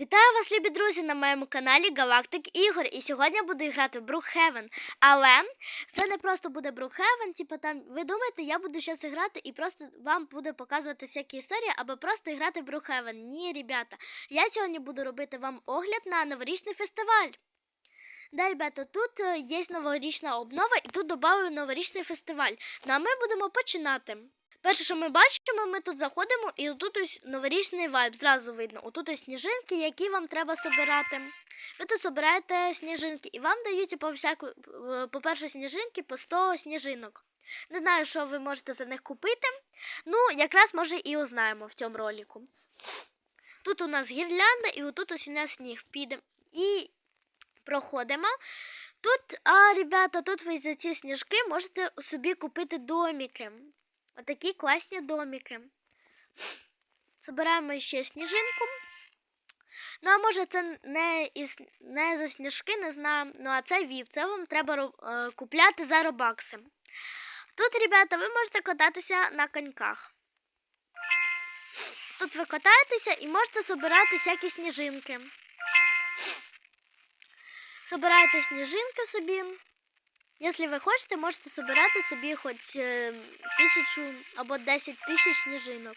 Вітаю вас, любі друзі, на моєму каналі Галактик Ігор. І сьогодні я буду грати в Брукхевен. Але це не просто буде Брукхевен, типу там, ви думаєте, я буду зараз грати і просто вам буду показувати всякі історії, або просто грати в Брукхевен. Ні, ребята. Я сьогодні буду робити вам огляд на новорічний фестиваль. Да, ребята, тут е, є новорічна обнова і тут додали новорічний фестиваль. Ну а ми будемо починати. Перше, що ми бачимо, ми тут заходимо, і тут ось новорічний вайб. Зразу видно. Отут ось сніжинки, які вам треба собирати. Ви тут собираєте сніжинки, і вам дають по всяку, е, по-перше, сніжинки по 100 сніжинок. Не знаю, що ви можете за них купити. Ну, якраз може і узнаємо в цьому ролику. Тут у нас гірлянда, і отут ось у нас сніг піде. І проходимо. Тут, а, ребята, тут ви за ці сніжки можете собі купити домики. Отакі класні домики. Собираємо ще сніжинку. Ну, а може, це не, із, не за сніжки, не знаю. Ну, а це вів. Це вам треба роб- е, купляти за робакси. Тут, ребята, ви можете кататися на коньках. Тут ви катаєтеся і можете собирати всякі сніжинки. Собираєте сніжинки собі. Якщо ви хочете, можете собирати собі хоч е, тисячу або 10 тисяч сніжинок.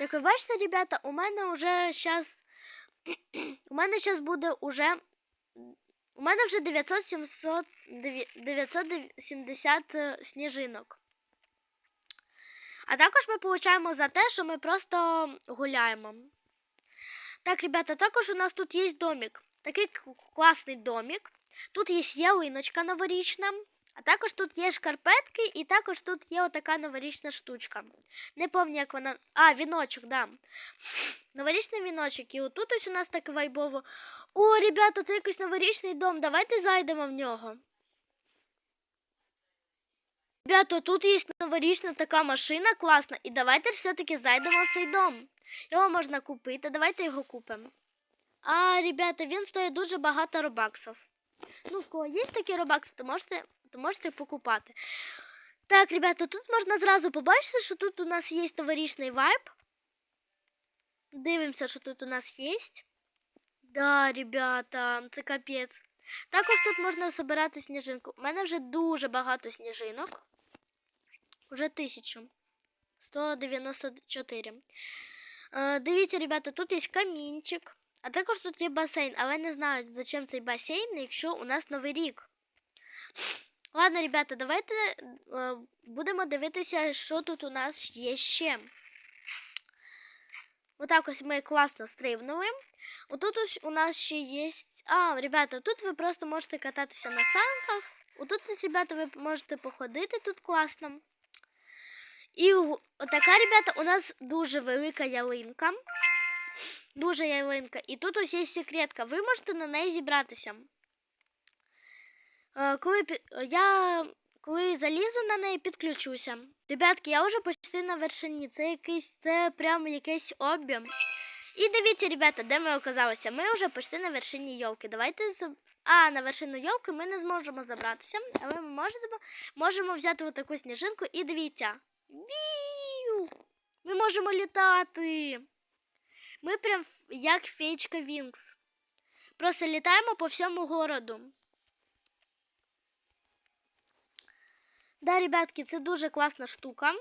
Як ви бачите, ребята, у мене вже зараз. У мене зараз буде уже. У мене вже 900 700, 970 е, сніжинок. А також ми получаємо за те, що ми просто гуляємо. Так, ребята, також у нас тут є домик. Такий класний домик. Тут є ялиночка новорічна, а також тут є шкарпетки, і також тут є отака новорічна штучка. Не пам'ятаю, як вона. А, віночок, да. Новорічний віночок. І отут ось у нас так вайбово. О, ребята, це якийсь новорічний дом. Давайте зайдемо в нього. Ребята, тут є новорічна така машина класна. І давайте все-таки зайдемо в цей дом. Його можна купити. Давайте його купимо. А, ребята, він стоїть дуже багато робаксів. Ну, в кого є такі робакси, то можете, то можете покупати. Так, ребята, тут можна зразу побачити, що тут у нас є новорічний вайб. Дивимося, що тут у нас є. Да, ребята, це капець. Також тут можна збирати сніжинку. У мене вже дуже багато сніжинок. Уже тисячу. 194. Е, дивіться, ребята, тут є камінчик. А також тут є басейн, але не знаю, зачем цей басейн, якщо у нас новий рік. Ладно, ребята, давайте е, будемо дивитися, що тут у нас є ще. Отак ось ми класно стрибнули. Отут ось у нас ще є. А, ребята, тут ви просто можете кататися на санках. Отут, ось, ребята, ви можете походити тут класно. І отака, ребята, у нас дуже велика ялинка. Дуже ялинка. І тут ось є секретка. Ви можете на неї зібратися. Е, Коли я коли залізу на неї, підключуся. Ребятки, я вже почти на вершині. Це якийсь, це прямо якийсь об'єм. І дивіться, ребята, де ми оказалися. Ми вже почти на вершині йолки. Давайте А, на вершину йолки ми не зможемо забратися, але ми можемо, можемо взяти отаку сніжинку і дивіться. Вію! Ми можемо літати. Ми прям як феєчка Вінкс. Просто літаємо по всьому городу. Да, ребятки, це дуже класна штука.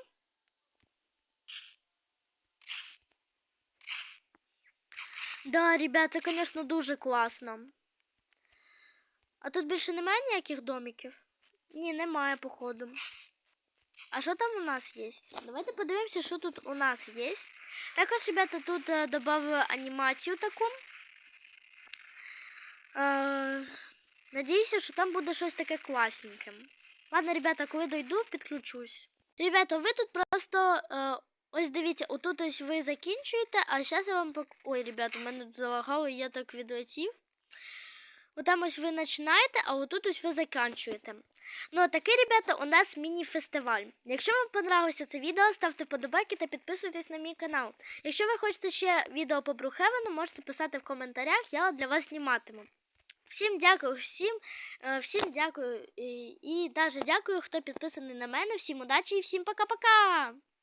Да, ребята, звісно, дуже класно. А тут більше немає ніяких домиків? Ні, немає, походу. А що там у нас є? Давайте подивимося, що тут у нас є. Також, ребята, тут е, добавили анімацію таку. Е, надіюся, що там буде щось таке класненьке. Ладно, ребята, коли дойду, підключусь. Ребята, ви тут просто. Е, ось дивіться, отут ось ви закінчуєте, а зараз я вам пок... Ой, ребята, у мене залагало, я так відлетів. Отам ось ви починаєте, а отут ось ви закінчуєте. Ну, а такий, ребята, у нас міні-фестиваль. Якщо вам понравилося це відео, ставте подобайки та підписуйтесь на мій канал. Якщо ви хочете ще відео по Брухевену, можете писати в коментарях, я для вас зніматиму. Всім дякую, всім, е, всім дякую і, і навіть дякую, хто підписаний на мене. Всім удачі і всім пока-пока!